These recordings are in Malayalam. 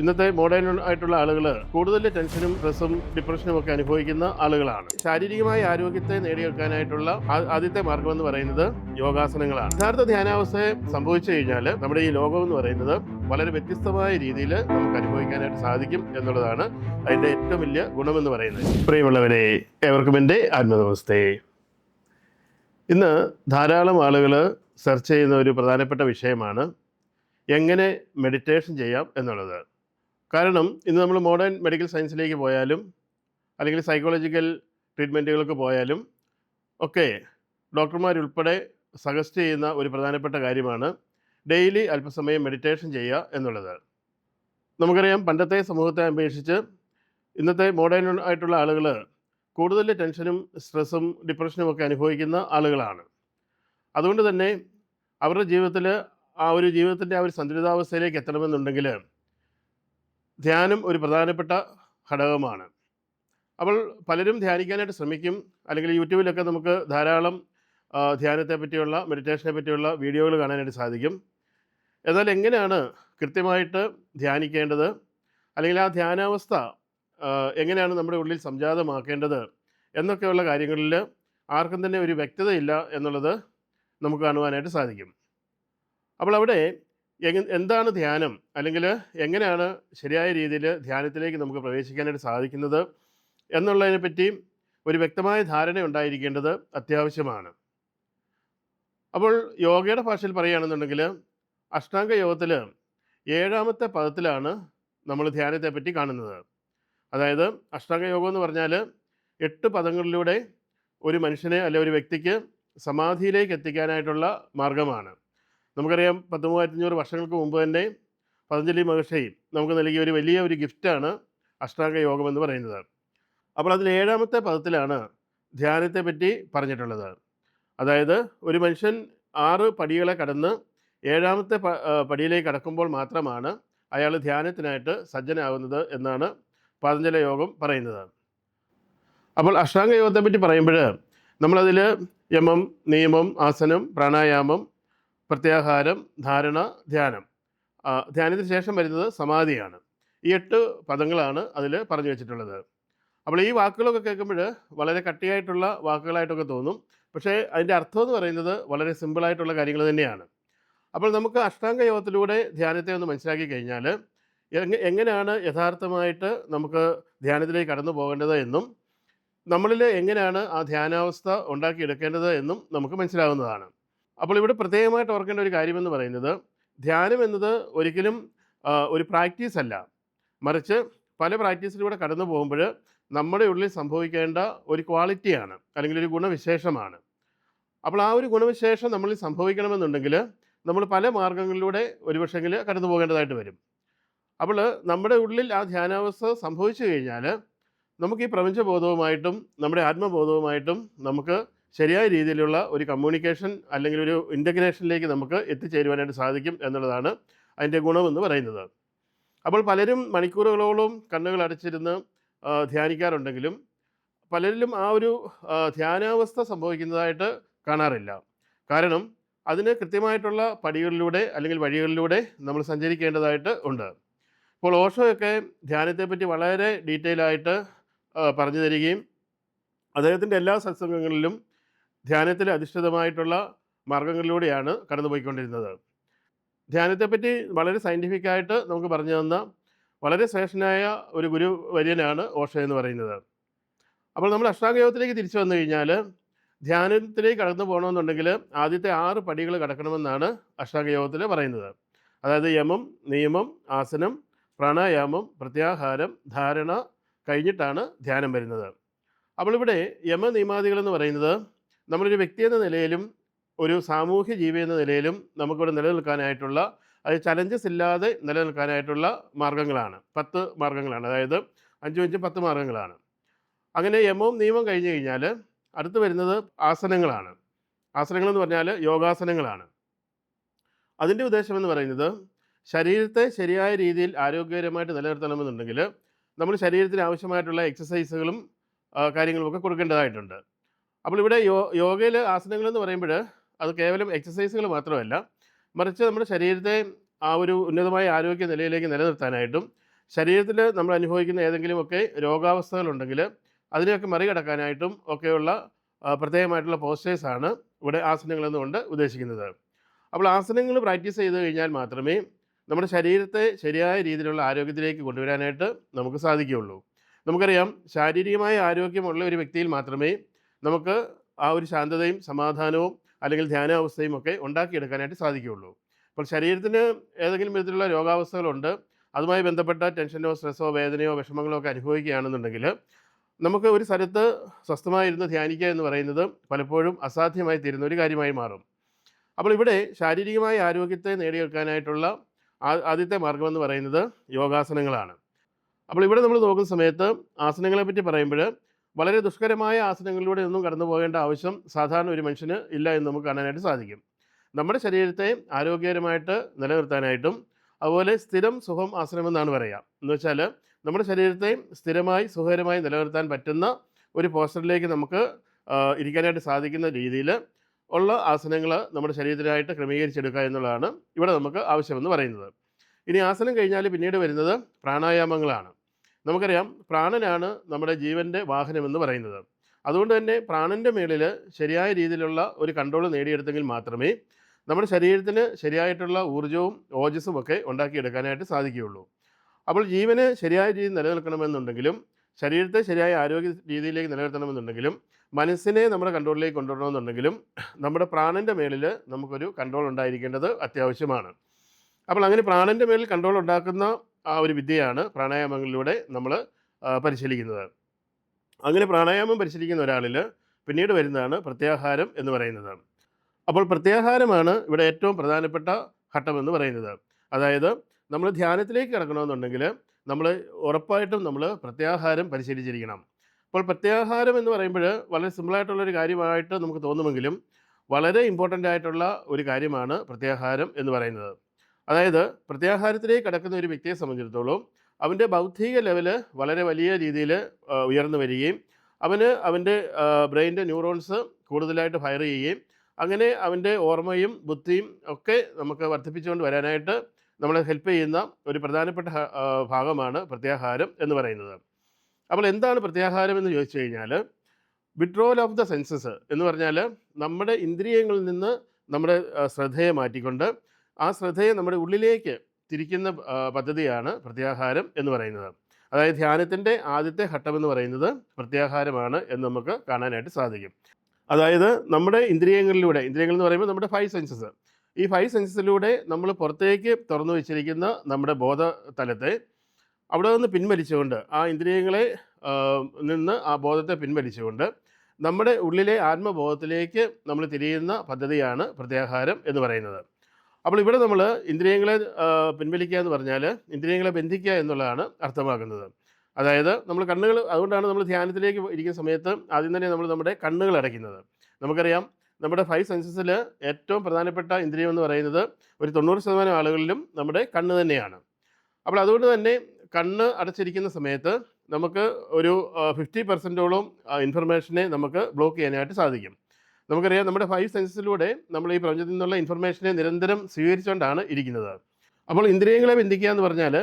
ഇന്നത്തെ മോഡേൺ ആയിട്ടുള്ള ആളുകൾ കൂടുതൽ ടെൻഷനും സ്ട്രെസ്സും ഡിപ്രഷനും ഒക്കെ അനുഭവിക്കുന്ന ആളുകളാണ്. ശാരീരികമായ ആരോഗ്യത്തെ നേടിയെടുക്കാനായിട്ടുള്ള ആദ്യത്തെ മാർഗം എന്ന് പറയുന്നത് യോഗാസനങ്ങളാണ്. യഥാർത്ഥ ധ്യാനാവസ്ഥയെ സംഭവിച്ചു കഴിഞ്ഞാൽ നമ്മുടെ ഈ ലോകം എന്ന് പറയുന്നത് വളരെ വ്യത്യസ്തമായ രീതിയിൽ നമുക്ക് അനുഭവിക്കാനായിട്ട് സാധിക്കും എന്നുള്ളതാണ് അതിന്റെ ഏറ്റവും വലിയ ഗുണമെന്ന് പറയുന്നത്. പ്രിയമുള്ളവരെ ഏവർക്കും എന്റെ ആത്മനമസ്തേ. ഇന്ന് ധാരാളം ആളുകൾ സെർച്ച് ചെയ്യുന്ന ഒരു പ്രധാനപ്പെട്ട വിഷയമാണ് എങ്ങനെ മെഡിറ്റേഷൻ ചെയ്യാം എന്നുള്ളത്. കാരണം ഇന്ന് നമ്മൾ മോഡേൺ മെഡിക്കൽ സയൻസിലേക്ക് പോയാലും അല്ലെങ്കിൽ സൈക്കോളജിക്കൽ ട്രീറ്റ്മെന്റുകൾക്ക് പോയാലും ഒക്കെ ഡോക്ടർമാരുൾപ്പെടെ സജസ്റ്റ് ചെയ്യുന്ന ഒരു പ്രധാനപ്പെട്ട കാര്യമാണ് ഡെയിലി അല്പസമയം മെഡിറ്റേഷൻ ചെയ്യുക എന്നുള്ളത്. നമുക്കറിയാം പണ്ടത്തെ സമൂഹത്തെ അപേക്ഷിച്ച് ഇന്നത്തെ മോഡേൺ ആയിട്ടുള്ള ആളുകൾ കൂടുതൽ ടെൻഷനും സ്ട്രെസ്സും ഡിപ്രഷനും ഒക്കെ അനുഭവിക്കുന്ന ആളുകളാണ്. അതുകൊണ്ട് തന്നെ അവരുടെ ജീവിതത്തിൽ ആ ഒരു ജീവിതത്തിന്റെ ആ ഒരു സന്തുലിതാവസ്ഥയിലേക്ക് എത്തണമെന്നുണ്ടെങ്കിൽ ധ്യാനം ഒരു പ്രധാനപ്പെട്ട ഘടകമാണ്. അപ്പോൾ പലരും ധ്യാനിക്കാനായിട്ട് ശ്രമിക്കും. അല്ലെങ്കിൽ യൂട്യൂബിലൊക്കെ നമുക്ക് ധാരാളം ധ്യാനത്തെ പറ്റിയുള്ള മെഡിറ്റേഷനെ പറ്റിയുള്ള വീഡിയോകൾ കാണാനായിട്ട് സാധിക്കും. എന്നാൽ എങ്ങനെയാണ് കൃത്യമായിട്ട് ധ്യാനിക്കേണ്ടത്? അല്ലെങ്കിൽ ആ ധ്യാനാവസ്ഥ എങ്ങനെയാണ് നമ്മുടെ ഉള്ളിൽ സംജാതമാക്കേണ്ടത്? എന്നൊക്കെയുള്ള കാര്യങ്ങളിൽ ആർക്കും തന്നെ ഒരു വ്യക്തതയില്ല എന്നുള്ളത് നമുക്ക് കാണുവാനായിട്ട് സാധിക്കും. അപ്പോൾ അവിടെ എന്താണ് ധ്യാനം? അല്ലെങ്കിൽ എങ്ങനെയാണ് ശരിയായ രീതിയിൽ ധ്യാനത്തിലേക്ക് നമുക്ക് പ്രവേശിക്കാനായിട്ട് സാധിക്കുന്നത് എന്നുള്ളതിനെ പറ്റി ഒരു വ്യക്തമായ ധാരണ ഉണ്ടായിരിക്കേണ്ടത് അത്യാവശ്യമാണ്. അപ്പോൾ യോഗയുടെ ഭാഷയിൽ പറയുകയാണെന്നുണ്ടെങ്കിൽ അഷ്ടാംഗ യോഗത്തിൽ ഏഴാമത്തെ പദത്തിലാണ് നമ്മൾ ധ്യാനത്തെ പറ്റി കാണുന്നത്. അതായത് അഷ്ടാംഗ യോഗം എന്ന് പറഞ്ഞാൽ എട്ട് പദങ്ങളിലൂടെ ഒരു മനുഷ്യനെ അല്ലെ ഒരു വ്യക്തിക്ക് സമാധിയിലേക്ക് എത്തിക്കാനായിട്ടുള്ള മാർഗമാണ്. നമുക്കറിയാം പത്ത് മൂവായിരത്തഞ്ഞൂറ് വർഷങ്ങൾക്ക് മുമ്പ് തന്നെ പതഞ്ജലി മഹർഷി നമുക്ക് നൽകിയ ഒരു വലിയ ഒരു ഗിഫ്റ്റാണ് അഷ്ടാംഗ യോഗം എന്ന് പറയുന്നത്. അപ്പോൾ അതിൽ ഏഴാമത്തെ പദത്തിലാണ് ധ്യാനത്തെ പറ്റി പറഞ്ഞിട്ടുള്ളത്. അതായത് ഒരു മനുഷ്യൻ ആറ് പടികളെ കടന്ന് ഏഴാമത്തെ പടിയിലേക്ക് കടക്കുമ്പോൾ മാത്രമാണ് അയാൾ ധ്യാനത്തിനായിട്ട് സജ്ജനാകുന്നത് എന്നാണ് പതഞ്ജല യോഗം പറയുന്നത്. അപ്പോൾ അഷ്ടാംഗ യോഗത്തെ പറ്റി പറയുമ്പോൾ നമ്മളതിൽ യമം നിയമം ആസനം പ്രാണായാമം പ്രത്യാഹാരം ധാരണ ധ്യാനം. ധ്യാനത്തിന് ശേഷം വരുന്നത് സമാധിയാണ്. ഈ എട്ട് പദങ്ങളാണ് അതിൽ പറഞ്ഞു വെച്ചിട്ടുള്ളത്. അപ്പോൾ ഈ വാക്കുകളൊക്കെ കേൾക്കുമ്പോൾ വളരെ കട്ടിയായിട്ടുള്ള വാക്കുകളായിട്ടൊക്കെ തോന്നും. പക്ഷേ അതിന്റെ അർത്ഥം എന്ന് പറയുന്നത് വളരെ സിമ്പിളായിട്ടുള്ള കാര്യങ്ങൾ തന്നെയാണ്. അപ്പോൾ നമുക്ക് അഷ്ടാംഗ യോഗത്തിലൂടെ ധ്യാനത്തെ ഒന്ന് മനസ്സിലാക്കി കഴിഞ്ഞാൽ എങ്ങ- എങ്ങനെയാണ് യഥാർത്ഥമായിട്ട് നമുക്ക് ധ്യാനത്തിലേക്ക് കടന്നു പോകേണ്ടത് എന്നും നമ്മളിൽ എങ്ങനെയാണ് ആ ധ്യാനാവസ്ഥ ഉണ്ടാക്കിയെടുക്കേണ്ടത് എന്നും നമുക്ക് മനസ്സിലാവുന്നതാണ്. അപ്പോൾ ഇവിടെ പ്രത്യേകമായിട്ട് ഓർക്കേണ്ട ഒരു കാര്യമെന്ന് പറയുന്നത് ധ്യാനം എന്നത് ഒരിക്കലും ഒരു പ്രാക്ടീസ് അല്ല. മറിച്ച് പല പ്രാക്ടീസിലൂടെ കടന്നു പോകുമ്പോൾ നമ്മുടെ ഉള്ളിൽ സംഭവിക്കേണ്ട ഒരു ക്വാളിറ്റിയാണ് അല്ലെങ്കിൽ ഒരു ഗുണവിശേഷമാണ്. അപ്പോൾ ആ ഒരു ഗുണവിശേഷം നമ്മളിൽ സംഭവിക്കണമെന്നുണ്ടെങ്കിൽ നമ്മൾ പല മാർഗങ്ങളിലൂടെ ഒരുപക്ഷെങ്കിൽ കടന്നു പോകേണ്ടതായിട്ട് വരും. അപ്പോൾ നമ്മുടെ ഉള്ളിൽ ആ ധ്യാനാവസ്ഥ സംഭവിച്ചു കഴിഞ്ഞാൽ നമുക്ക് ഈ പ്രപഞ്ചബോധവുമായിട്ടും നമ്മുടെ ആത്മബോധവുമായിട്ടും നമുക്ക് ശരിയായ രീതിയിലുള്ള ഒരു കമ്മ്യൂണിക്കേഷൻ അല്ലെങ്കിൽ ഒരു ഇന്റഗ്രേഷനിലേക്ക് നമുക്ക് എത്തിച്ചേരുവാനായിട്ട് സാധിക്കും എന്നുള്ളതാണ് അതിന്റെ ഗുണമെന്ന് പറയുന്നത്. അപ്പോൾ പലരും മണിക്കൂറുകളോളം കണ്ണുകൾ അടച്ചിരുന്ന് ധ്യാനിക്കാറുണ്ടെങ്കിലും പലരിലും ആ ഒരു ധ്യാനാവസ്ഥ സംഭവിക്കുന്നതായിട്ട് കാണാറില്ല. കാരണം അതിന് കൃത്യമായിട്ടുള്ള പടികളിലൂടെ അല്ലെങ്കിൽ വഴികളിലൂടെ നമ്മൾ സഞ്ചരിക്കേണ്ടതായിട്ട് ഉണ്ട്. ഇപ്പോൾ ഓഷോയൊക്കെ ധ്യാനത്തെപ്പറ്റി വളരെ ഡീറ്റെയിൽ ആയിട്ട് പറഞ്ഞു തരികയും അദ്ദേഹത്തിന്റെ എല്ലാ സത്സംഗങ്ങളിലും ധ്യാനത്തിൽ അധിഷ്ഠിതമായിട്ടുള്ള മാർഗങ്ങളിലൂടെയാണ് കടന്നുപോയിക്കൊണ്ടിരുന്നത്. ധ്യാനത്തെപ്പറ്റി വളരെ സയന്റിഫിക്കായിട്ട് നമുക്ക് പറഞ്ഞു തന്ന വളരെ ശ്രേഷ്ഠനായ ഒരു ഗുരു വര്യനാണ് ഓഷ എന്ന് പറയുന്നത്. അപ്പോൾ നമ്മൾ അഷ്ടാംഗയോഗത്തിലേക്ക് തിരിച്ചു വന്നു കഴിഞ്ഞാൽ ധ്യാനത്തിലേക്ക് കടന്നു പോകണമെന്നുണ്ടെങ്കിൽ ആദ്യത്തെ ആറ് പടികൾ കടക്കണമെന്നാണ് അഷ്ടാംഗയോഗത്തിൽ പറയുന്നത്. അതായത് യമം നിയമം ആസനം പ്രാണായാമം പ്രത്യാഹാരം ധാരണ കഴിഞ്ഞിട്ടാണ് ധ്യാനം വരുന്നത്. അപ്പോൾ ഇവിടെ യമ പറയുന്നത് നമ്മളൊരു വ്യക്തി എന്ന നിലയിലും ഒരു സാമൂഹ്യ ജീവി എന്ന നിലയിലും നമുക്കിവിടെ നിലനിൽക്കാനായിട്ടുള്ള അത് ചലഞ്ചസ് ഇല്ലാതെ നിലനിൽക്കാനായിട്ടുള്ള മാർഗങ്ങളാണ് പത്ത് മാർഗങ്ങളാണ് അതായത് അഞ്ചും അഞ്ചും പത്ത് മാർഗങ്ങളാണ് അങ്ങനെ യമവും നിയമം കഴിഞ്ഞ് കഴിഞ്ഞാൽ അടുത്ത് വരുന്നത് ആസനങ്ങളാണ്. ആസനങ്ങൾ എന്ന് പറഞ്ഞാൽ യോഗാസനങ്ങളാണ്. അതിന്റെ ഉദ്ദേശം എന്ന് പറയുന്നത് ശരീരത്തെ ശരിയായ രീതിയിൽ ആരോഗ്യകരമായിട്ട് നിലനിർത്തണമെന്നുണ്ടെങ്കിൽ നമ്മൾ ശരീരത്തിന് ആവശ്യമായിട്ടുള്ള എക്സസൈസുകളും കാര്യങ്ങളുമൊക്കെ കൊടുക്കേണ്ടതായിട്ടുണ്ട്. അപ്പോൾ ഇവിടെ യോ യോഗയിൽ ആസനങ്ങൾ എന്ന് പറയുമ്പോൾ അത് കേവലം എക്സസൈസുകൾ മാത്രമല്ല മറിച്ച് നമ്മുടെ ശരീരത്തെ ആ ഒരു ഉന്നതമായ ആരോഗ്യ നിലയിലേക്ക് നിലനിർത്താനായിട്ടും ശരീരത്തിൽ നമ്മൾ അനുഭവിക്കുന്ന ഏതെങ്കിലുമൊക്കെ രോഗാവസ്ഥകളുണ്ടെങ്കിൽ അതിനെയൊക്കെ മറികടക്കാനായിട്ടും ഒക്കെയുള്ള പ്രത്യേകമായിട്ടുള്ള പോസ്റ്റേഴ്സാണ് ഇവിടെ ആസനങ്ങൾ എന്നുകൊണ്ട് ഉദ്ദേശിക്കുന്നത്. അപ്പോൾ ആസനങ്ങൾ പ്രാക്ടീസ് ചെയ്ത് കഴിഞ്ഞാൽ മാത്രമേ നമ്മുടെ ശരീരത്തെ ശരിയായ രീതിയിലുള്ള ആരോഗ്യത്തിലേക്ക് കൊണ്ടുവരാനായിട്ട് നമുക്ക് സാധിക്കുകയുള്ളൂ. നമുക്കറിയാം ശാരീരികമായ ആരോഗ്യമുള്ള ഒരു വ്യക്തിയിൽ മാത്രമേ നമുക്ക് ആ ഒരു ശാന്തതയും സമാധാനവും അല്ലെങ്കിൽ ധ്യാനാവസ്ഥയും ഒക്കെ ഉണ്ടാക്കിയെടുക്കാനായിട്ട് സാധിക്കുകയുള്ളൂ. അപ്പോൾ ശരീരത്തിന് ഏതെങ്കിലും വിധത്തിലുള്ള രോഗാവസ്ഥകളുണ്ട്. അതുമായി ബന്ധപ്പെട്ട ടെൻഷനോ സ്ട്രെസ്സോ വേദനയോ വിഷമങ്ങളോ ഒക്കെ അനുഭവിക്കുകയാണെന്നുണ്ടെങ്കിൽ നമുക്ക് ഒരു സ്ഥലത്ത് സ്വസ്ഥമായിരുന്ന് ധ്യാനിക്കുക എന്ന് പറയുന്നത് പലപ്പോഴും അസാധ്യമായി തീരുന്ന ഒരു കാര്യമായി മാറും. അപ്പോൾ ഇവിടെ ശാരീരികമായ ആരോഗ്യത്തെ നേടിയെടുക്കാനായിട്ടുള്ള ആദ്യത്തെ മാർഗമെന്ന് പറയുന്നത് യോഗാസനങ്ങളാണ്. അപ്പോൾ ഇവിടെ നമ്മൾ നോക്കുന്ന സമയത്ത് ആസനങ്ങളെ പറ്റി പറയുമ്പോൾ വളരെ ദുഷ്കരമായ ആസനങ്ങളിലൂടെ ഒന്നും കടന്നു പോകേണ്ട ആവശ്യം സാധാരണ ഒരു മനുഷ്യന് ഇല്ല എന്ന് നമുക്ക് കാണാനായിട്ട് സാധിക്കും. നമ്മുടെ ശരീരത്തെ ആരോഗ്യകരമായിട്ട് നിലനിർത്താനായിട്ടും അതുപോലെ സ്ഥിരം സുഖം ആസനം എന്നാണ് പറയുക. എന്ന് വെച്ചാൽ നമ്മുടെ ശരീരത്തെ സ്ഥിരമായി സുഖകരമായി നിലനിർത്താൻ പറ്റുന്ന ഒരു പോസ്റ്ററിലേക്ക് നമുക്ക് ഇരിക്കാനായിട്ട് സാധിക്കുന്ന രീതിയിൽ ഉള്ള ആസനങ്ങൾ നമ്മുടെ ശരീരത്തിനായിട്ട് ക്രമീകരിച്ചെടുക്കുക എന്നുള്ളതാണ് ഇവിടെ നമുക്ക് ആവശ്യമെന്ന് പറയുന്നത്. ഇനി ആസനം കഴിഞ്ഞാൽ പിന്നീട് വരുന്നത് പ്രാണായാമങ്ങളാണ്. നമുക്കറിയാം പ്രാണനാണ് നമ്മുടെ ജീവന്റെ വാഹനമെന്ന് പറയുന്നത്. അതുകൊണ്ട് തന്നെ പ്രാണന്റെ മേളിൽ ശരിയായ രീതിയിലുള്ള ഒരു കൺട്രോൾ നേടിയെടുത്തെങ്കിൽ മാത്രമേ നമ്മുടെ ശരീരത്തിന് ശരിയായിട്ടുള്ള ഊർജവും ഓജസ്സും ഒക്കെ ഉണ്ടാക്കിയെടുക്കാനായിട്ട് സാധിക്കുകയുള്ളൂ. അപ്പോൾ ജീവന് ശരിയായ രീതിയിൽ നിലനിൽക്കണമെന്നുണ്ടെങ്കിലും ശരീരത്തെ ശരിയായ ആരോഗ്യ രീതിയിലേക്ക് നിലനിർത്തണമെന്നുണ്ടെങ്കിലും മനസ്സിനെ നമ്മുടെ കൺട്രോളിലേക്ക് കൊണ്ടുവരണമെന്നുണ്ടെങ്കിലും നമ്മുടെ പ്രാണന്റെ മേളിൽ നമുക്കൊരു കൺട്രോൾ ഉണ്ടായിരിക്കേണ്ടത് അത്യാവശ്യമാണ്. അപ്പോൾ അങ്ങനെ പ്രാണന്റെ മേളിൽ കൺട്രോൾ ഉണ്ടാക്കുന്ന ആ ഒരു വിദ്യയാണ് പ്രാണായാമങ്ങളിലൂടെ നമ്മൾ പരിശീലിക്കുന്നത്. അങ്ങനെ പ്രാണായാമം പരിശീലിക്കുന്ന ഒരാളിൽ പിന്നീട് വരുന്നതാണ് പ്രത്യാഹാരം എന്ന് പറയുന്നത്. അപ്പോൾ പ്രത്യാഹാരമാണ് ഇവിടെ ഏറ്റവും പ്രധാനപ്പെട്ട ഘട്ടമെന്ന് പറയുന്നത്. അതായത് നമ്മൾ ധ്യാനത്തിലേക്ക് കിടക്കണമെന്നുണ്ടെങ്കിൽ നമ്മൾ ഉറപ്പായിട്ടും നമ്മൾ പ്രത്യാഹാരം പരിശീലിച്ചിരിക്കണം. അപ്പോൾ പ്രത്യാഹാരം എന്ന് പറയുമ്പോൾ വളരെ സിമ്പിളായിട്ടുള്ളൊരു കാര്യമായിട്ട് നമുക്ക് തോന്നുമെങ്കിലും വളരെ ഇമ്പോർട്ടന്റ് ആയിട്ടുള്ള ഒരു കാര്യമാണ് പ്രത്യാഹാരം എന്ന് പറയുന്നത്. അതായത് പ്രത്യാഹാരത്തിലേക്ക് കിടക്കുന്ന ഒരു വ്യക്തിയെ സംബന്ധിച്ചിടത്തോളം അവന്റെ ബൗദ്ധിക ലെവൽ വളരെ വലിയ രീതിയിൽ ഉയർന്നു വരികയും അവന് അവന്റെ ബ്രെയിന്റെ ന്യൂറോൺസ് കൂടുതലായിട്ട് ഫയർ ചെയ്യുകയും അങ്ങനെ അവന്റെ ഓർമ്മയും ബുദ്ധിയും ഒക്കെ നമുക്ക് വർദ്ധിപ്പിച്ചുകൊണ്ട് വരാനായിട്ട് നമ്മളെ ഹെൽപ്പ് ചെയ്യുന്ന ഒരു പ്രധാനപ്പെട്ട ഭാഗമാണ് പ്രത്യാഹാരം എന്ന് പറയുന്നത്. അപ്പോൾ എന്താണ് പ്രത്യാഹാരം എന്ന് ചോദിച്ചു കഴിഞ്ഞാൽ വിഡ്രോവൽ ഓഫ് ദ സെൻസസ് എന്ന് പറഞ്ഞാൽ നമ്മുടെ ഇന്ദ്രിയങ്ങളിൽ നിന്ന് നമ്മുടെ ശ്രദ്ധയെ മാറ്റിക്കൊണ്ട് ആ ശ്രദ്ധയെ നമ്മുടെ ഉള്ളിലേക്ക് തിരിക്കുന്ന പദ്ധതിയാണ് പ്രത്യാഹാരം എന്ന് പറയുന്നത്. അതായത് ധ്യാനത്തിന്റെ ആദ്യത്തെ ഘട്ടം എന്ന് പറയുന്നത് പ്രത്യാഹാരമാണ് എന്ന് നമുക്ക് കാണാനായിട്ട് സാധിക്കും. അതായത് നമ്മുടെ ഇന്ദ്രിയങ്ങളിലൂടെ ഇന്ദ്രിയങ്ങൾ എന്ന് പറയുമ്പോൾ നമ്മുടെ ഫൈവ് സെൻസസ് ഈ ഫൈവ് സെൻസസിലൂടെ നമ്മൾ പുറത്തേക്ക് തുറന്നു വെച്ചിരിക്കുന്ന നമ്മുടെ ബോധ തലത്തെ അവിടെ നിന്ന് പിൻവലിച്ചുകൊണ്ട് ആ ഇന്ദ്രിയങ്ങളെ നിന്ന് ആ ബോധത്തെ പിൻവലിച്ചുകൊണ്ട് നമ്മുടെ ഉള്ളിലെ ആത്മബോധത്തിലേക്ക് നമ്മൾ തിരിയുന്ന പദ്ധതിയാണ് പ്രത്യാഹാരം എന്ന് പറയുന്നത്. അപ്പോൾ ഇവിടെ നമ്മൾ ഇന്ദ്രിയങ്ങളെ പിൻവലിക്കുക എന്ന് പറഞ്ഞാൽ ഇന്ദ്രിയങ്ങളെ ബന്ധിക്കുക എന്നുള്ളതാണ് അർത്ഥമാക്കുന്നത്. അതായത് നമ്മൾ കണ്ണുകൾ അതുകൊണ്ടാണ് നമ്മൾ ധ്യാനത്തിലേക്ക് ഇരിക്കുന്ന സമയത്ത് ആദ്യം തന്നെ നമ്മൾ നമ്മുടെ കണ്ണുകൾ അടയ്ക്കുന്നത്. നമുക്കറിയാം നമ്മുടെ ഫൈവ് സെൻസസിൽ ഏറ്റവും പ്രധാനപ്പെട്ട ഇന്ദ്രിയം എന്ന് പറയുന്നത് ഒരു തൊണ്ണൂറ് ശതമാനം ആളുകളിലും നമ്മുടെ കണ്ണ് തന്നെയാണ്. അപ്പോൾ അതുകൊണ്ട് തന്നെ കണ്ണ് അടച്ചിരിക്കുന്ന സമയത്ത് നമുക്ക് ഒരു ഫിഫ്റ്റി പെർസെന്റോളം ഇൻഫർമേഷനെ നമുക്ക് ബ്ലോക്ക് ചെയ്യാനായിട്ട് സാധിക്കും. നമുക്കറിയാം നമ്മുടെ ഫൈവ് സെൻസസിലൂടെ നമ്മൾ ഈ പ്രപഞ്ചത്തിൽ നിന്നുള്ള ഇൻഫർമേഷനെ നിരന്തരം സ്വീകരിച്ചുകൊണ്ടാണ് ഇരിക്കുന്നത്. അപ്പോൾ ഇന്ദ്രിയങ്ങളെ ബന്ധിക്കുക എന്ന് പറഞ്ഞാൽ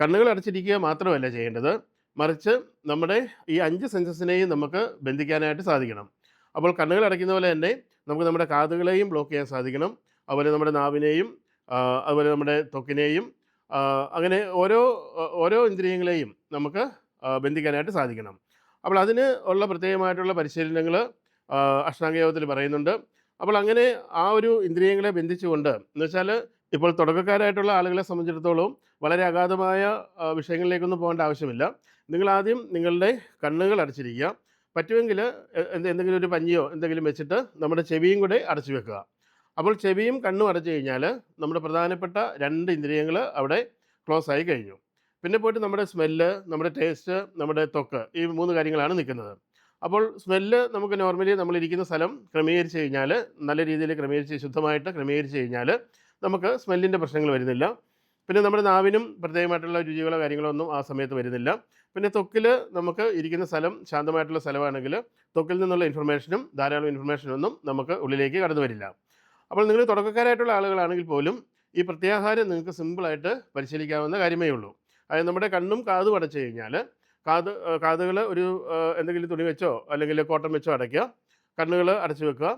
കണ്ണുകൾ അടച്ചിരിക്കുക മാത്രമല്ല ചെയ്യേണ്ടത്. മറിച്ച് നമ്മുടെ ഈ അഞ്ച് സെൻസസിനെയും നമുക്ക് ബന്ധിക്കാനായിട്ട് സാധിക്കണം. അപ്പോൾ കണ്ണുകൾ അടയ്ക്കുന്ന പോലെ തന്നെ നമുക്ക് നമ്മുടെ കാതുകളെയും ബ്ലോക്ക് ചെയ്യാൻ സാധിക്കണം. അതുപോലെ നമ്മുടെ നാവിനെയും അതുപോലെ നമ്മുടെ ത്വക്കിനെയും അങ്ങനെ ഓരോ ഓരോ ഇന്ദ്രിയങ്ങളെയും നമുക്ക് ബന്ധിക്കാനായിട്ട് സാധിക്കണം. അപ്പോൾ അതിന് ഉള്ള പ്രത്യേകമായിട്ടുള്ള പരിശീലനങ്ങൾ അഷ്ടാംഗയോഗത്തിൽ പറയുന്നുണ്ട്. അപ്പോൾ അങ്ങനെ ആ ഒരു ഇന്ദ്രിയങ്ങളെ ബന്ധിച്ചുകൊണ്ട് എന്ന് വെച്ചാൽ ഇപ്പോൾ തുടക്കക്കാരായിട്ടുള്ള ആളുകളെ സംബന്ധിച്ചിടത്തോളം വളരെ അഗാധമായ വിഷയങ്ങളിലേക്കൊന്നും പോകേണ്ട ആവശ്യമില്ല. നിങ്ങൾ ആദ്യം നിങ്ങളുടെ കണ്ണുകൾ അടച്ചിരിക്കുക. പറ്റുമെങ്കിൽ എന്ത് എന്തെങ്കിലും ഒരു പഞ്ഞിയോ എന്തെങ്കിലും വെച്ചിട്ട് നമ്മുടെ ചെവിയും കൂടെ അടച്ചു വെക്കുക. അപ്പോൾ ചെവിയും കണ്ണും അടച്ചു കഴിഞ്ഞാൽ നമ്മുടെ പ്രധാനപ്പെട്ട രണ്ട് ഇന്ദ്രിയങ്ങൾ അവിടെ ക്ലോസ് ആയി കഴിഞ്ഞു. പിന്നെ പോയിട്ട് നമ്മുടെ സ്മെല്ല് നമ്മുടെ ടേസ്റ്റ് നമ്മുടെ തൊക്ക് ഈ മൂന്ന് കാര്യങ്ങളാണ് നിൽക്കുന്നത്. അപ്പോൾ സ്മെല്ല് നമുക്ക് നോർമലി നമ്മളിരിക്കുന്ന സ്ഥലം ക്രമീകരിച്ച് കഴിഞ്ഞാൽ നല്ല രീതിയിൽ ക്രമീകരിച്ച് ശുദ്ധമായിട്ട് ക്രമീകരിച്ച് കഴിഞ്ഞാൽ നമുക്ക് സ്മെല്ലിന്റെ പ്രശ്നങ്ങൾ വരുന്നില്ല. പിന്നെ നമ്മുടെ നാവിനും പ്രത്യേകമായിട്ടുള്ള രുചികളോ കാര്യങ്ങളോ ഒന്നും ആ സമയത്ത് വരുന്നില്ല. പിന്നെ ത്വക്കിൽ നമുക്ക് ഇരിക്കുന്ന സ്ഥലം ശാന്തമായിട്ടുള്ള സ്ഥലമാണെങ്കിൽ തൊക്കിൽ നിന്നുള്ള ഇൻഫർമേഷനും ധാരാളം ഇൻഫർമേഷനും ഒന്നും നമുക്ക് ഉള്ളിലേക്ക് കടന്നു വരില്ല. അപ്പോൾ നിങ്ങൾ തുടക്കക്കാരായിട്ടുള്ള ആളുകളാണെങ്കിൽ പോലും ഈ പ്രത്യാഹാരം നിങ്ങൾക്ക് സിമ്പിളായിട്ട് പരിശീലിക്കാവുന്ന കാര്യമേ ഉള്ളൂ. അതായത് നമ്മുടെ കണ്ണും കാതും അടച്ചു കഴിഞ്ഞാൽ കാത് കാതുകൾ ഒരു എന്തെങ്കിലും തുണി വെച്ചോ അല്ലെങ്കിൽ കോട്ടൺ വെച്ചോ അടയ്ക്കുക. കണ്ണുകൾ അടച്ചു വെക്കുക.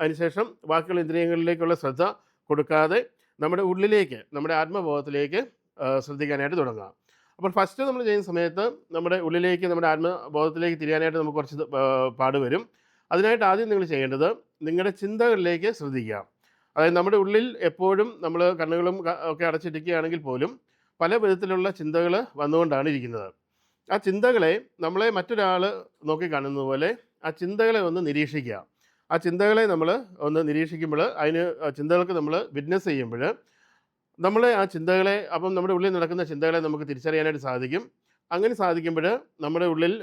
അതിനുശേഷം ബാക്കിയുള്ള ഇന്ദ്രിയങ്ങളിലേക്കുള്ള ശ്രദ്ധ കൊടുക്കാതെ നമ്മുടെ ഉള്ളിലേക്ക് നമ്മുടെ ആത്മബോധത്തിലേക്ക് ശ്രദ്ധിക്കാനായിട്ട് തുടങ്ങുക. അപ്പോൾ ഫസ്റ്റ് നമ്മൾ ചെയ്യുന്ന സമയത്ത് നമ്മുടെ ഉള്ളിലേക്ക് നമ്മുടെ ആത്മബോധത്തിലേക്ക് തിരിയാനായിട്ട് നമുക്ക് കുറച്ച് പാടുവരും പാട് വരും. അതിനായിട്ട് ആദ്യം നിങ്ങൾ ചെയ്യേണ്ടത് നിങ്ങളുടെ ചിന്തകളിലേക്ക് ശ്രദ്ധിക്കുക. അതായത് നമ്മുടെ ഉള്ളിൽ എപ്പോഴും നമ്മൾ കണ്ണുകളും ഒക്കെ അടച്ചിരിക്കുകയാണെങ്കിൽ പോലും പല വിധത്തിലുള്ള ചിന്തകൾ വന്നുകൊണ്ടാണ് ഇരിക്കുന്നത്. ആ ചിന്തകളെ നമ്മളെ മറ്റൊരാൾ നോക്കി കാണുന്നത് പോലെ ആ ചിന്തകളെ ഒന്ന് നിരീക്ഷിക്കുക. ആ ചിന്തകളെ നമ്മൾ ഒന്ന് നിരീക്ഷിക്കുമ്പോൾ അതിന് ചിന്തകൾക്ക് നമ്മൾ വിറ്റ്നസ് ചെയ്യുമ്പോൾ നമ്മളെ ആ ചിന്തകളെ അപ്പം നമ്മുടെ ഉള്ളിൽ നടക്കുന്ന ചിന്തകളെ നമുക്ക് തിരിച്ചറിയാനായിട്ട് സാധിക്കും. അങ്ങനെ സാധിക്കുമ്പോൾ നമ്മുടെ ഉള്ളിൽ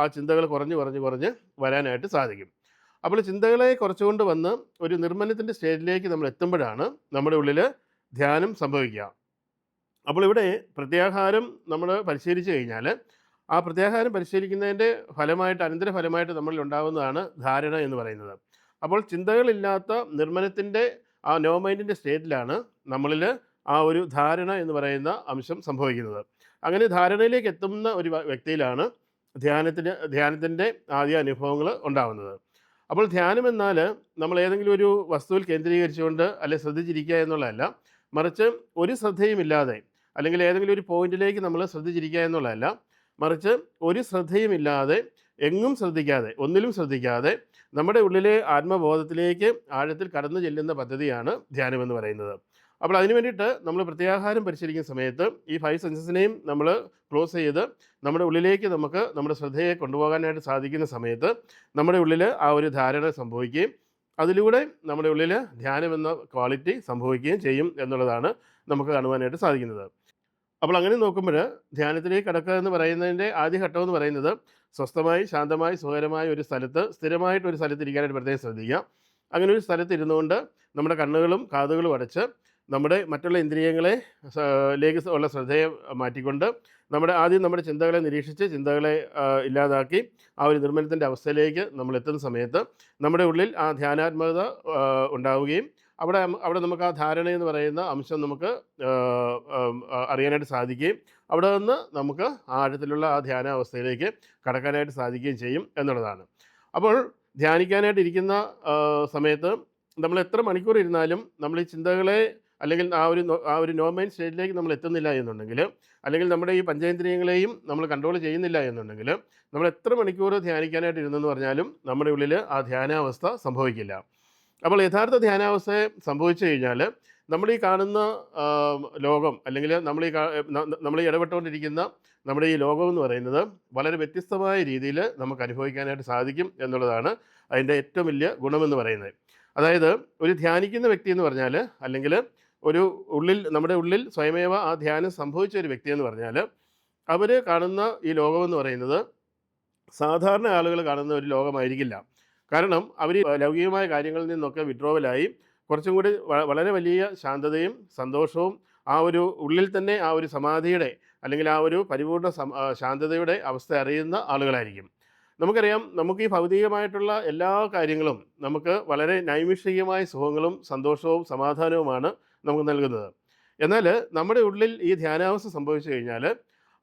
ആ ചിന്തകൾ കുറഞ്ഞ് കുറഞ്ഞ് കുറഞ്ഞ് വരാനായിട്ട് സാധിക്കും. അപ്പോൾ ചിന്തകളെ കുറച്ചുകൊണ്ട് വന്ന് ഒരു നിർമ്മലത്തിന്റെ സ്റ്റേജിലേക്ക് നമ്മൾ എത്തുമ്പോഴാണ് നമ്മുടെ ഉള്ളിൽ ധ്യാനം സംഭവിക്കുക. അപ്പോൾ ഇവിടെ പ്രത്യാഹാരം നമ്മൾ പരിശീലിച്ചു കഴിഞ്ഞാൽ ആ പ്രത്യാഹാരം പരിശീലിക്കുന്നതിന്റെ ഫലമായിട്ട് അനന്തര ഫലമായിട്ട് നമ്മളിൽ ഉണ്ടാകുന്നതാണ് ധാരണ എന്ന് പറയുന്നത്. അപ്പോൾ ചിന്തകളില്ലാത്ത നിർമ്മലത്തിന്റെ ആ നോ മൈൻഡിന്റെ സ്റ്റേറ്റിലാണ് നമ്മളിൽ ആ ഒരു ധാരണ എന്ന് പറയുന്ന അംശം സംഭവിക്കുന്നത്. അങ്ങനെ ധാരണയിലേക്ക് എത്തുന്ന ഒരു വ്യക്തിയിലാണ് ധ്യാനത്തിന് ധ്യാനത്തിന്റെ ആദ്യ അനുഭവങ്ങൾ ഉണ്ടാകുന്നത് അപ്പോൾ ധ്യാനം എന്നാൽ നമ്മൾ ഏതെങ്കിലും ഒരു വസ്തുവിൽ കേന്ദ്രീകരിച്ചുകൊണ്ട് അല്ലെ ശ്രദ്ധിച്ചിരിക്കുക എന്നുള്ളതല്ല മറിച്ച് ഒരു ശ്രദ്ധയുമില്ലാതെ അല്ലെങ്കിൽ ഏതെങ്കിലും ഒരു പോയിന്റിലേക്ക് നമ്മൾ ശ്രദ്ധിച്ചിരിക്കുക എന്നുള്ളതല്ല മറിച്ച് ഒരു ശ്രദ്ധയുമില്ലാതെ എങ്ങും ശ്രദ്ധിക്കാതെ ഒന്നിലും ശ്രദ്ധിക്കാതെ നമ്മുടെ ഉള്ളിലെ ആത്മബോധത്തിലേക്ക് ആഴത്തിൽ കടന്നു ചെല്ലുന്ന പദ്ധതിയാണ് ധ്യാനം എന്ന് പറയുന്നത്. അപ്പോൾ അതിന് വേണ്ടിയിട്ട് നമ്മൾ പ്രത്യാഹാരം പരിശീലിക്കുന്ന സമയത്ത് ഈ ഫൈവ് സെൻസസിനെയും നമ്മൾ ക്ലോസ് ചെയ്ത് നമ്മുടെ ഉള്ളിലേക്ക് നമുക്ക് നമ്മുടെ ശ്രദ്ധയെ കൊണ്ടുപോകാനായിട്ട് സാധിക്കുന്ന സമയത്ത് നമ്മുടെ ഉള്ളിൽ ആ ഒരു ധാരണ സംഭവിക്കുകയും അതിലൂടെ നമ്മുടെ ഉള്ളിൽ ധ്യാനം എന്ന ക്വാളിറ്റി സംഭവിക്കുകയും ചെയ്യും എന്നുള്ളതാണ് നമുക്ക് കാണുവാനായിട്ട് സാധിക്കുന്നത്. അപ്പോൾ അങ്ങനെ നോക്കുമ്പോൾ ധ്യാനത്തിലേക്ക് കടക്കുക എന്ന് പറയുന്നതിന്റെ ആദ്യ ഘട്ടം എന്ന് പറയുന്നത് സ്വസ്ഥമായി ശാന്തമായി സുഖകരമായ ഒരു സ്ഥലത്ത് സ്ഥിരമായിട്ട് ഒരു സ്ഥലത്ത് ഇരിക്കാനായിട്ട് പ്രത്യേകം ശ്രദ്ധിക്കുക. അങ്ങനെ ഒരു സ്ഥലത്ത് ഇരുന്നുകൊണ്ട് നമ്മുടെ കണ്ണുകളും കാതുകളും അടച്ച് നമ്മുടെ മറ്റുള്ള ഇന്ദ്രിയങ്ങളെ ലേക്ക് ഉള്ള ശ്രദ്ധയെ മാറ്റിക്കൊണ്ട് നമ്മുടെ ആദ്യം നമ്മുടെ ചിന്തകളെ നിരീക്ഷിച്ച് ചിന്തകളെ ഇല്ലാതാക്കി ആ ഒരു നിർമ്മലത്തിന്റെ അവസ്ഥയിലേക്ക് നമ്മൾ എത്തുന്ന സമയത്ത് നമ്മുടെ ഉള്ളിൽ ആ ധ്യാനാത്മകത ഉണ്ടാവുകയും അവിടെ അവിടെ നമുക്ക് ആ ധാരണ എന്ന് പറയുന്ന അംശം നമുക്ക് അറിയാനായിട്ട് സാധിക്കുകയും അവിടെ നിന്ന് നമുക്ക് ആ ആഴത്തിലുള്ള ആ ധ്യാനാവസ്ഥയിലേക്ക് കടക്കാനായിട്ട് സാധിക്കുകയും ചെയ്യും എന്നുള്ളതാണ്. അപ്പോൾ ധ്യാനിക്കാനായിട്ട് ഇരിക്കുന്ന സമയത്ത് നമ്മൾ എത്ര മണിക്കൂർ ഇരുന്നാലും നമ്മൾ ഈ ചിന്തകളെ അല്ലെങ്കിൽ ആ ഒരു ആ ഒരു നോ മൈൻഡ് സ്റ്റേറ്റിലേക്ക് നമ്മൾ എത്തുന്നില്ല എന്നുണ്ടെങ്കിൽ അല്ലെങ്കിൽ നമ്മുടെ ഈ പഞ്ചേന്ദ്രിയങ്ങളെയും നമ്മൾ കൺട്രോൾ ചെയ്യുന്നില്ല എന്നുണ്ടെങ്കിൽ നമ്മൾ എത്ര മണിക്കൂർ ധ്യാനിക്കാനായിട്ട് ഇരുന്നെന്ന് പറഞ്ഞാലും നമ്മുടെ ഉള്ളിൽ ആ ധ്യാനാവസ്ഥ സംഭവിക്കില്ല. അപ്പോൾ യഥാർത്ഥ ധ്യാനാവസ്ഥയെ സംഭവിച്ചു കഴിഞ്ഞാൽ നമ്മൾ ഈ കാണുന്ന ലോകം അല്ലെങ്കിൽ നമ്മൾ ഈ നമ്മൾ ഈ ഇടപെട്ടുകൊണ്ടിരിക്കുന്ന നമ്മുടെ ഈ ലോകം എന്ന് പറയുന്നത് വളരെ വ്യത്യസ്തമായ രീതിയിൽ നമുക്ക് അനുഭവിക്കാനായിട്ട് സാധിക്കും എന്നുള്ളതാണ് അതിന്റെ ഏറ്റവും വലിയ ഗുണമെന്ന് പറയുന്നത്. അതായത് ഒരു ധ്യാനിക്കുന്ന വ്യക്തി എന്ന് പറഞ്ഞാൽ അല്ലെങ്കിൽ ഒരു ഉള്ളിൽ നമ്മുടെ ഉള്ളിൽ സ്വയമേവ ആ ധ്യാനം സംഭവിച്ച ഒരു വ്യക്തി എന്ന് പറഞ്ഞാൽ അവർ കാണുന്ന ഈ ലോകമെന്ന് പറയുന്നത് സാധാരണ ആളുകൾ കാണുന്ന ഒരു ലോകമായിരിക്കില്ല. കാരണം അവർ ലൗകികമായ കാര്യങ്ങളിൽ നിന്നൊക്കെ വിഡ്രോവലായി. കുറച്ചും കൂടി വളരെ വലിയ ശാന്തതയും സന്തോഷവും ആ ഒരു ഉള്ളിൽ തന്നെ ആ ഒരു സമാധിയുടെ അല്ലെങ്കിൽ ആ ഒരു പരിപൂർണ ശാന്തതയുടെ അവസ്ഥ അറിയുന്ന ആളുകളായിരിക്കും. നമുക്കറിയാം നമുക്ക് ഈ ഭൗതികമായിട്ടുള്ള എല്ലാ കാര്യങ്ങളും നമുക്ക് വളരെ നൈമിഷികമായ സുഖങ്ങളും സന്തോഷവും സമാധാനവുമാണ് നമുക്ക് നൽകുന്നത്. എന്നാൽ നമ്മുടെ ഉള്ളിൽ ഈ ധ്യാനാവസ്ഥ സംഭവിച്ചു കഴിഞ്ഞാൽ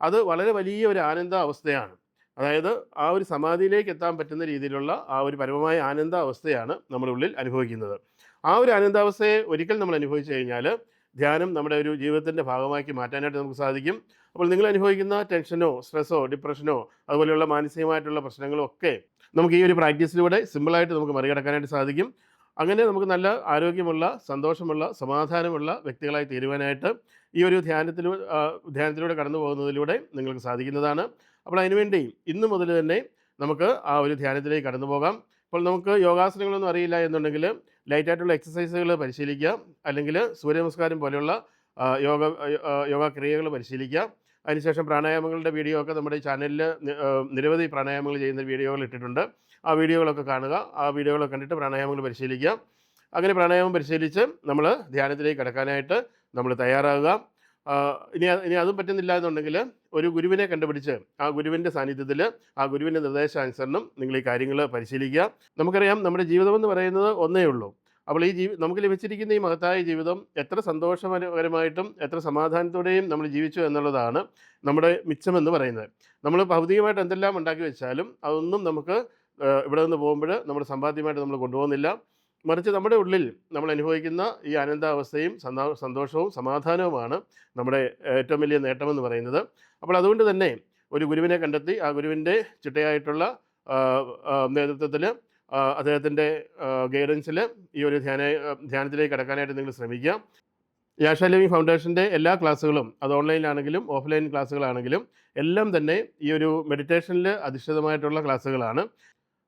അത് വളരെ വലിയ ഒരു ആനന്ദ അവസ്ഥയാണ് അതായത് ആ ഒരു സമാധിയിലേക്ക് എത്താൻ പറ്റുന്ന രീതിയിലുള്ള ആ ഒരു പരമമായ ആനന്ദാവസ്ഥയാണ് നമ്മുടെ ഉള്ളിൽ അനുഭവിക്കുന്നത്. ആ ഒരു ആനന്ദാവസ്ഥയെ ഒരിക്കൽ നമ്മൾ അനുഭവിച്ചു കഴിഞ്ഞാൽ ധ്യാനം നമ്മുടെ ഒരു ജീവിതത്തിന്റെ ഭാഗമാക്കി മാറ്റാനായിട്ട് നമുക്ക് സാധിക്കും. അപ്പോൾ നിങ്ങൾ അനുഭവിക്കുന്ന ടെൻഷനോ സ്ട്രെസ്സോ ഡിപ്രഷനോ അതുപോലെയുള്ള മാനസികമായിട്ടുള്ള പ്രശ്നങ്ങളോ ഒക്കെ നമുക്ക് ഈ ഒരു പ്രാക്ടീസിലൂടെ സിമ്പിളായിട്ട് നമുക്ക് മറികടക്കാനായിട്ട് സാധിക്കും. അങ്ങനെ നമുക്ക് നല്ല ആരോഗ്യമുള്ള സന്തോഷമുള്ള സമാധാനമുള്ള വ്യക്തികളായി തീരുവാനായിട്ട് ഈ ഒരു ധ്യാനത്തിലൂടെ ധ്യാനത്തിലൂടെ കടന്നു പോകുന്നതിലൂടെ നിങ്ങൾക്ക് സാധിക്കുന്നതാണ്. അപ്പോൾ അതിനുവേണ്ടി ഇന്ന് മുതൽ തന്നെ നമുക്ക് ആ ഒരു ധ്യാനത്തിലേക്ക് കടന്നു പോകാം. ഇപ്പോൾ നമുക്ക് യോഗാസനങ്ങളൊന്നും അറിയില്ല എന്നുണ്ടെങ്കിൽ ലൈറ്റായിട്ടുള്ള എക്സസൈസുകൾ പരിശീലിക്കുക അല്ലെങ്കിൽ സൂര്യനമസ്കാരം പോലെയുള്ള യോഗ യോഗ ക്രിയകൾ പരിശീലിക്കുക. അതിനുശേഷം പ്രാണായാമങ്ങളുടെ വീഡിയോ ഒക്കെ നമ്മുടെ ചാനലിൽ നിരവധി പ്രാണായാമങ്ങൾ ചെയ്യുന്ന വീഡിയോകൾ ഇട്ടിട്ടുണ്ട്. ആ വീഡിയോകളൊക്കെ കാണുക. ആ വീഡിയോകളൊക്കെ കണ്ടിട്ട് പ്രാണായാമങ്ങൾ പരിശീലിക്കുക. അങ്ങനെ പ്രാണായാമം പരിശീലിച്ച് നമ്മൾ ധ്യാനത്തിലേക്ക് കിടക്കാനായിട്ട് നമ്മൾ തയ്യാറാകുക. ഇനി ഇനി അതും പറ്റുന്നില്ല എന്നുണ്ടെങ്കിൽ ഒരു ഗുരുവിനെ കണ്ടുപിടിച്ച് ആ ഗുരുവിന്റെ സാന്നിധ്യത്തിൽ ആ ഗുരുവിന്റെ നിർദ്ദേശാനുസരണം നിങ്ങൾ ഈ കാര്യങ്ങൾ പരിശീലിക്കുക. നമുക്കറിയാം നമ്മുടെ ജീവിതമെന്ന് പറയുന്നത് ഒന്നേ ഉള്ളൂ. അപ്പോൾ ഈ ജീവി നമുക്ക് ലഭിച്ചിരിക്കുന്ന ഈ മഹത്തായ ജീവിതം എത്ര സന്തോഷകരമായിട്ടും എത്ര സമാധാനത്തോടെയും നമ്മൾ ജീവിച്ചു എന്നുള്ളതാണ് നമ്മുടെ മിച്ചമെന്ന് പറയുന്നത്. നമ്മൾ ഭൗതികമായിട്ട് എന്തെല്ലാം ഉണ്ടാക്കി വെച്ചാലും അതൊന്നും നമുക്ക് ഇവിടെ നിന്ന് പോകുമ്പോൾ നമ്മുടെ സമ്പാദ്യമായിട്ട് നമ്മൾ കൊണ്ടുപോകുന്നില്ല. മറിച്ച് നമ്മുടെ ഉള്ളിൽ നമ്മൾ അനുഭവിക്കുന്ന ഈ ആനന്ദാവസ്ഥയും സന്താ- സന്തോഷവും സമാധാനവുമാണ് നമ്മുടെ ഏറ്റവും വലിയ നേട്ടമെന്ന് പറയുന്നത്. അപ്പോൾ അതുകൊണ്ട് തന്നെ ഒരു ഗുരുവിനെ കണ്ടെത്തി ആ ഗുരുവിന്റെ ചിട്ടയായിട്ടുള്ള നേതൃത്വത്തിൽ അദ്ദേഹത്തിന്റെ ഗൈഡൻസിൽ ഈ ഒരു ധ്യാന ധ്യാനത്തിലേക്ക് കടക്കാനായിട്ട് നിങ്ങൾ ശ്രമിക്കുക. യാഷ ലിവിംഗ് ഫൗണ്ടേഷന്റെ എല്ലാ ക്ലാസ്സുകളും അത് ഓൺലൈനിലാണെങ്കിലും ഓഫ്ലൈൻ ക്ലാസ്സുകളാണെങ്കിലും എല്ലാം തന്നെ ഈ ഒരു മെഡിറ്റേഷനിൽ അധിഷ്ഠിതമായിട്ടുള്ള ക്ലാസ്സുകളാണ്.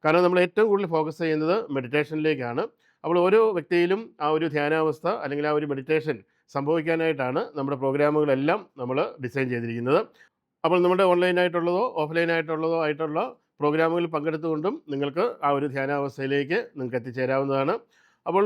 കാരണം നമ്മൾ ഏറ്റവും കൂടുതൽ ഫോക്കസ് ചെയ്യുന്നത് മെഡിറ്റേഷനിലേക്കാണ്. അപ്പോൾ ഓരോ വ്യക്തിയിലും ആ ഒരു ധ്യാനാവസ്ഥ അല്ലെങ്കിൽ ആ ഒരു മെഡിറ്റേഷൻ സംഭവിക്കാനായിട്ടാണ് നമ്മുടെ പ്രോഗ്രാമുകളെല്ലാം നമ്മൾ ഡിസൈൻ ചെയ്തിരിക്കുന്നത്. അപ്പോൾ നമ്മുടെ ഓൺലൈനായിട്ടുള്ളതോ ഓഫ്ലൈനായിട്ടുള്ളതോ ആയിട്ടുള്ള പ്രോഗ്രാമുകളിൽ പങ്കെടുത്തുകൊണ്ടും നിങ്ങൾക്ക് ആ ഒരു ധ്യാനാവസ്ഥയിലേക്ക് നിങ്ങൾക്ക് എത്തിച്ചേരാവുന്നതാണ്. അപ്പോൾ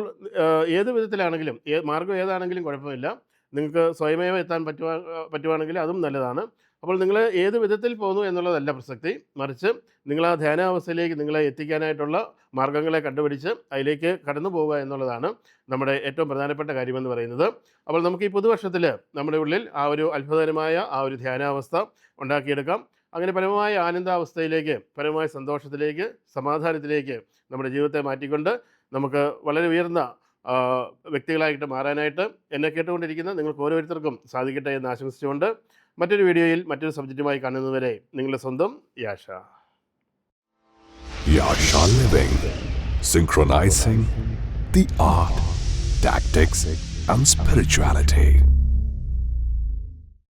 ഏത് വിധത്തിലാണെങ്കിലും മാർഗം ഏതാണെങ്കിലും കുഴപ്പമില്ല. നിങ്ങൾക്ക് സ്വയമേവ എത്താൻ പറ്റുവാ പറ്റുവാണെങ്കിൽ അതും നല്ലതാണ്. അപ്പോൾ നിങ്ങൾ ഏത് വിധത്തിൽ പോകുന്നു എന്നുള്ളതല്ല പ്രസക്തി. മറിച്ച് നിങ്ങൾ ആ ധ്യാനാവസ്ഥയിലേക്ക് നിങ്ങളെ എത്തിക്കാനായിട്ടുള്ള മാർഗങ്ങളെ കണ്ടുപിടിച്ച് അതിലേക്ക് കടന്നു പോവുക എന്നുള്ളതാണ് നമ്മുടെ ഏറ്റവും പ്രധാനപ്പെട്ട കാര്യമെന്ന് പറയുന്നത്. അപ്പോൾ നമുക്ക് ഈ പുതുവർഷത്തിൽ നമ്മുടെ ഉള്ളിൽ ആ ഒരു അത്ഭുതകരമായ ആ ഒരു ധ്യാനാവസ്ഥ ഉണ്ടാക്കിയെടുക്കാം. അങ്ങനെ പരമമായ ആനന്ദാവസ്ഥയിലേക്ക് പരമമായ സന്തോഷത്തിലേക്ക് സമാധാനത്തിലേക്ക് നമ്മുടെ ജീവിതത്തെ മാറ്റിക്കൊണ്ട് നമുക്ക് വളരെ ഉയർന്ന വ്യക്തികളായിട്ട് മാറാനായിട്ട് എന്നെ കേട്ടുകൊണ്ടിരിക്കുന്ന നിങ്ങൾക്ക് ഓരോരുത്തർക്കും സാധിക്കട്ടെ എന്ന് ആശംസിച്ചുകൊണ്ട് മറ്റൊരു വീഡിയോയിൽ മറ്റൊരു സബ്ജക്റ്റുമായി കാണുന്നതുവരെ നിങ്ങളുടെ സ്വന്തം Yasha Yasha Living, synchronizing the art, tactics, and spirituality.